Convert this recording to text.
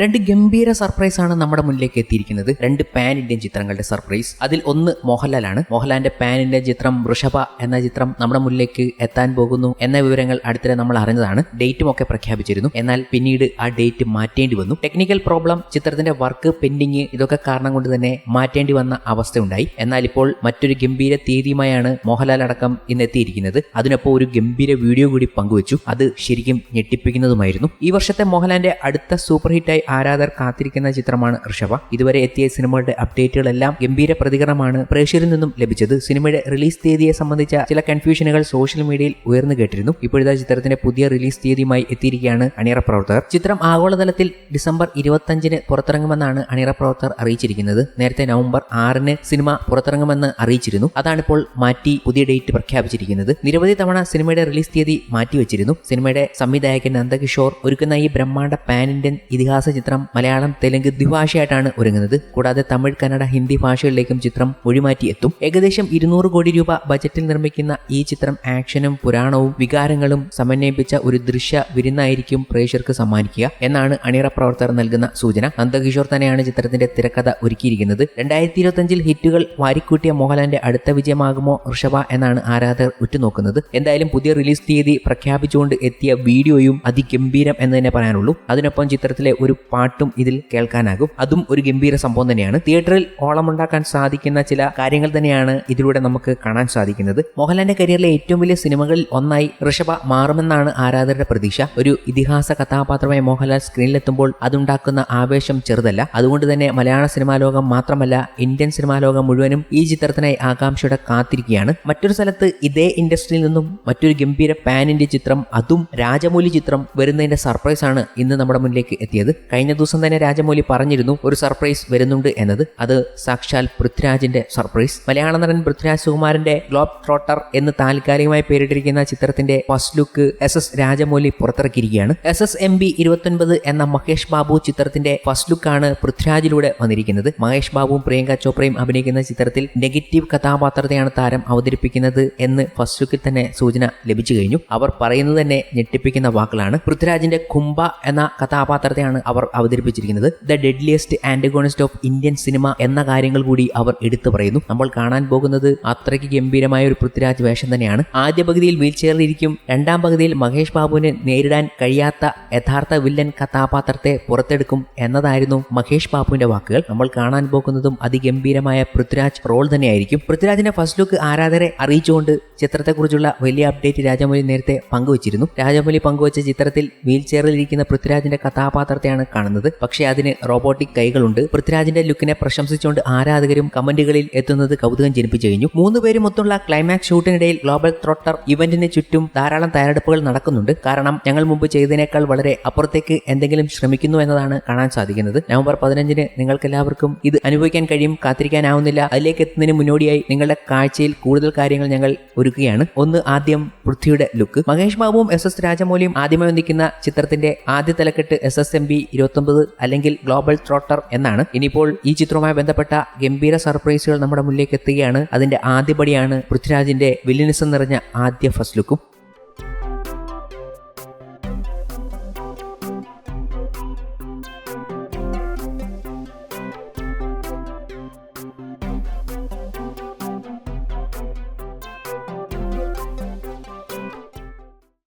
രണ്ട് ഗംഭീര സർപ്രൈസ് ആണ് നമ്മുടെ മുന്നിലേക്ക് എത്തിയിരിക്കുന്നത്. രണ്ട് പാൻ ഇന്ത്യൻ ചിത്രങ്ങളുടെ സർപ്രൈസ് അതിൽ ഒന്ന് മോഹൻലാലാണ്. മോഹൻലാലിന്റെ പാൻ ഇന്ത്യൻ ചിത്രം വൃഷഭ എന്ന ചിത്രം നമ്മുടെ മുന്നിലേക്ക് എത്താൻ പോകുന്നു എന്ന വിവരങ്ങൾ അടുത്തിടെ നമ്മൾ അറിഞ്ഞതാണ്. ഡേറ്റും ഒക്കെ പ്രഖ്യാപിച്ചിരുന്നു. എന്നാൽ പിന്നീട് ആ ഡേറ്റ് മാറ്റേണ്ടി വന്നു. ടെക്നിക്കൽ പ്രോബ്ലം ചിത്രത്തിന്റെ വർക്ക് പെൻഡിങ് ഇതൊക്കെ കാരണം കൊണ്ട് തന്നെ മാറ്റേണ്ടി വന്ന അവസ്ഥയുണ്ടായി. എന്നാൽ ഇപ്പോൾ മറ്റൊരു ഗംഭീര തീയതിയുമായാണ് മോഹൻലാൽ അടക്കം ഇന്ന് എത്തിയിരിക്കുന്നത്. അതിനൊപ്പം ഒരു ഗംഭീര വീഡിയോ കൂടി പങ്കുവച്ചു. അത് ശരിക്കും ഞെട്ടിപ്പിക്കുന്നതുമായിരുന്നു. ഈ വർഷത്തെ മോഹൻലാലിന്റെ അടുത്ത സൂപ്പർ ഹിറ്റായി ആരാധകർ കാത്തിരിക്കുന്ന ചിത്രമാണ് ഋഷഭ. ഇതുവരെ എത്തിയ സിനിമകളുടെ അപ്ഡേറ്റുകളെല്ലാം ഗംഭീര പ്രതികരണമാണ് പ്രേക്ഷകരിൽ നിന്നും ലഭിച്ചത്. സിനിമയുടെ റിലീസ് തീയതിയെ സംബന്ധിച്ച ചില കൺഫ്യൂഷനുകൾ സോഷ്യൽ മീഡിയയിൽ ഉയർന്നു കേട്ടിരുന്നു. ഇപ്പോഴത്തെ ചിത്രത്തിന്റെ പുതിയ റിലീസ് തീയതിയുമായി എത്തിയിരിക്കുകയാണ് അണിയറ പ്രവർത്തകർ. ചിത്രം ആഗോളതലത്തിൽ ഡിസംബർ ഇരുപത്തഞ്ചിന് പുറത്തിറങ്ങുമെന്നാണ് അണിയറ പ്രവർത്തകർ അറിയിച്ചിരിക്കുന്നത്. നേരത്തെ നവംബർ ആറിന് സിനിമ പുറത്തിറങ്ങുമെന്ന് അറിയിച്ചിരുന്നു. അതാണിപ്പോൾ മാറ്റി പുതിയ ഡേറ്റ് പ്രഖ്യാപിച്ചിരിക്കുന്നത്. നിരവധി തവണ സിനിമയുടെ റിലീസ് തീയതി മാറ്റിവെച്ചിരുന്നു. സിനിമയുടെ സംവിധായകൻ നന്ദകിഷോർ ഒരുക്കുന്ന ഈ ബ്രഹ്മാണ്ഡ പാൻ ഇന്ത്യൻ ഇതിഹാസ ചിത്രം മലയാളം തെലുങ്ക് ദ്വിഭാഷയായിട്ടാണ് ഒരുങ്ങുന്നത്. കൂടാതെ തമിഴ് കന്നഡ ഹിന്ദി ഭാഷകളിലേക്കും ചിത്രം മൊഴിമാറ്റി എത്തും. ഏകദേശം ഇരുന്നൂറ് കോടി രൂപ ബജറ്റിൽ നിർമ്മിക്കുന്ന ഈ ചിത്രം ആക്ഷനും പുരാണവും വികാരങ്ങളും സമന്വയിപ്പിച്ച ഒരു ദൃശ്യ വിരുന്നായിരിക്കും പ്രേക്ഷകർക്ക് സമ്മാനിക്കുക എന്നാണ് അണിയറ പ്രവർത്തകർ നൽകുന്ന സൂചന. നന്ദകിഷോർ തന്നെയാണ് ചിത്രത്തിന്റെ തിരക്കഥ ഒരുക്കിയിരിക്കുന്നത്. രണ്ടായിരത്തി ഇരുപത്തഞ്ചിൽ ഹിറ്റുകൾ വാരിക്കൂട്ടിയ മോഹൻലാലിന്റെ അടുത്ത വിജയമാകുമോ ഋഷഭ എന്നാണ് ആരാധകർ ഉറ്റുനോക്കുന്നത്. എന്തായാലും പുതിയ റിലീസ് തീയതി പ്രഖ്യാപിച്ചുകൊണ്ട് എത്തിയ വീഡിയോയും അതിഗംഭീരം എന്ന് തന്നെ പറയാനുള്ളൂ. അതിനൊപ്പം ചിത്രത്തിലെ ഒരു പാട്ടും ഇതിൽ കേൾക്കാനാകും. അതും ഒരു ഗംഭീര സംഭവം തന്നെയാണ്. തിയേറ്ററിൽ ഓളമുണ്ടാക്കാൻ സാധിക്കുന്ന ചില കാര്യങ്ങൾ തന്നെയാണ് ഇതിലൂടെ നമുക്ക് കാണാൻ സാധിക്കുന്നത്. മോഹൻലാലിന്റെ കരിയറിലെ ഏറ്റവും വലിയ സിനിമകളിൽ ഒന്നായി ഋഷഭ മാറുമെന്നാണ് ആരാധകരുടെ പ്രതീക്ഷ. ഒരു ഇതിഹാസ കഥാപാത്രമായ മോഹൻലാൽ സ്ക്രീനിലെത്തുമ്പോൾ അതുണ്ടാക്കുന്ന ആവേശം ചെറുതല്ല. അതുകൊണ്ട് തന്നെ മലയാള സിനിമാ ലോകം മാത്രമല്ല ഇന്ത്യൻ സിനിമാ ലോകം മുഴുവനും ഈ ചിത്രത്തിനായി ആകാംക്ഷയോടെ കാത്തിരിക്കുകയാണ്. മറ്റൊരു സ്ഥലത്ത് ഇതേ ഇൻഡസ്ട്രിയിൽ നിന്നും മറ്റൊരു ഗംഭീര പാൻ ഇന്ത്യ ചിത്രം അതും രാജമൂലി ചിത്രം വരുന്നതിന്റെ സർപ്രൈസ് ആണ് ഇന്ന് നമ്മുടെ മുന്നിലേക്ക് എത്തിയത്. കഴിഞ്ഞ ദിവസം തന്നെ രാജമൗലി പറഞ്ഞിരുന്നു ഒരു സർപ്രൈസ് വരുന്നുണ്ട് എന്നത്. അത് സാക്ഷാൽ പൃഥ്വിരാജിന്റെ സർപ്രൈസ്. മലയാള നടൻ പൃഥ്വിരാജ് സുകുമാരന്റെ ഗ്ലോബ് ട്രോട്ടർ എന്ന് താൽക്കാലികമായി പേരിട്ടിരിക്കുന്ന ചിത്രത്തിന്റെ first look S S Rajamouli പുറത്തിറക്കിയിരിക്കുകയാണ്. S S M B ഇരുപത്തൊൻപത് എന്ന മഹേഷ് ബാബു ചിത്രത്തിന്റെ ഫസ്റ്റ് ലുക്കാണ് പൃഥ്വിരാജിലൂടെ വന്നിരിക്കുന്നത്. മഹേഷ് ബാബുവും പ്രിയങ്ക ചോപ്രയും അഭിനയിക്കുന്ന ചിത്രത്തിൽ നെഗറ്റീവ് കഥാപാത്രത്തെയാണ് താരം അവതരിപ്പിക്കുന്നത് എന്ന് ഫസ്റ്റ് ലുക്കിൽ തന്നെ സൂചന ലഭിച്ചു കഴിഞ്ഞു. അവർ പറയുന്നത് തന്നെ ഞെട്ടിപ്പിക്കുന്ന വാക്കുകളാണ്. പൃഥ്വിരാജിന്റെ കുംഭ എന്ന കഥാപാത്രത്തെയാണ് അവർ അവതരിപ്പിച്ചിരിക്കുന്നത്. The deadliest antagonist of Indian cinema എന്ന കാര്യങ്ങൾ കൂടി അവർ എടുത്തു പറയുന്നു. നമ്മൾ കാണാൻ പോകുന്നത് അത്രയ്ക്ക് ഗംഭീരമായ ഒരു പൃഥ്വിരാജ് വേഷം തന്നെയാണ്. ആദ്യ പകുതിയിൽ വീൽ ചെയറിലിരിക്കും രണ്ടാം പകുതിയിൽ മഹേഷ് ബാബുവിന് നേരിടാൻ കഴിയാത്ത യഥാർത്ഥ വില്ലൻ കഥാപാത്രത്തെ പുറത്തെടുക്കും എന്നതായിരുന്നു മഹേഷ് ബാബുവിന്റെ വാക്കുകൾ. നമ്മൾ കാണാൻ പോകുന്നതും അതിഗംഭീരമായ പൃഥ്വിരാജ് റോൾ തന്നെയായിരിക്കും. പൃഥ്വിരാജിന്റെ ഫസ്റ്റ് ലുക്ക് ആരാധകരെ അറിയിച്ചുകൊണ്ട് ചിത്രത്തെക്കുറിച്ചുള്ള വലിയ അപ്ഡേറ്റ് രാജമൗലി നേരത്തെ പങ്കുവച്ചിരുന്നു. രാജമൗലി പങ്കുവച്ച ചിത്രത്തിൽ വീൽ ചെയറിലിരിക്കുന്ന പൃഥ്വിരാജിന്റെ കഥാപാത്രത്തെയാണ് കാണുന്നത്. പക്ഷേ അതിന് റോബോട്ടിക് കൈകളുണ്ട്. പൃഥ്വിരാജിന്റെ ലുക്കിനെ പ്രശംസിച്ചുകൊണ്ട് ആരാധകരും കമന്റുകളിൽ എത്തുന്നത് കൗതുകം ജനിപ്പിച്ചു കഴിഞ്ഞു. മൂന്ന് പേരും ഒത്തുള്ള ക്ലൈമാക്സ് ഷൂട്ടിനിടയിൽ ഗ്ലോബൽ ത്രോട്ടർ ഇവന്റിന് ചുറ്റും ധാരാളം തയ്യാറെടുപ്പുകൾ നടക്കുന്നുണ്ട്. കാരണം ഞങ്ങൾ മുമ്പ് ചെയ്തതിനേക്കാൾ വളരെ അപ്പുറത്തേക്ക് എന്തെങ്കിലും ശ്രമിക്കുന്നു എന്നതാണ് കാണാൻ സാധിക്കുന്നത്. നവംബർ പതിനഞ്ചിന് നിങ്ങൾക്കെല്ലാവർക്കും ഇത് അനുഭവിക്കാൻ കഴിയും കാത്തിരിക്കാനാവുന്നില്ല. അതിലേക്ക് എത്തുന്നതിന് മുന്നോടിയായി നിങ്ങളുടെ കാഴ്ചയിൽ കൂടുതൽ കാര്യങ്ങൾ ഞങ്ങൾ ഒരുക്കുകയാണ്. ഒന്ന് ആദ്യം പൃഥ്വിയുടെ ലുക്ക്. മഹേഷ് ബാബുവും എസ് എസ് രാജമൗലിയും ആദ്യമായി ഒന്നിക്കുന്ന ചിത്രത്തിന്റെ ആദ്യ തലക്കെട്ട് എസ് എസ് എം ബി ഇരുപത്തൊമ്പത് അല്ലെങ്കിൽ ഗ്ലോബൽ ത്രോട്ടർ എന്നാണ്. ഇനിയിപ്പോൾ ഈ ചിത്രവുമായി ബന്ധപ്പെട്ട ഗംഭീര സർപ്രൈസുകൾ നമ്മുടെ മുന്നിലേക്ക് എത്തുകയാണ്. അതിന്റെ ആദ്യപടിയാണ് പൃഥ്വിരാജിന്റെ വില്ലിനിസം നിറഞ്ഞ ആദ്യ ഫസ്റ്റ് ലുക്കും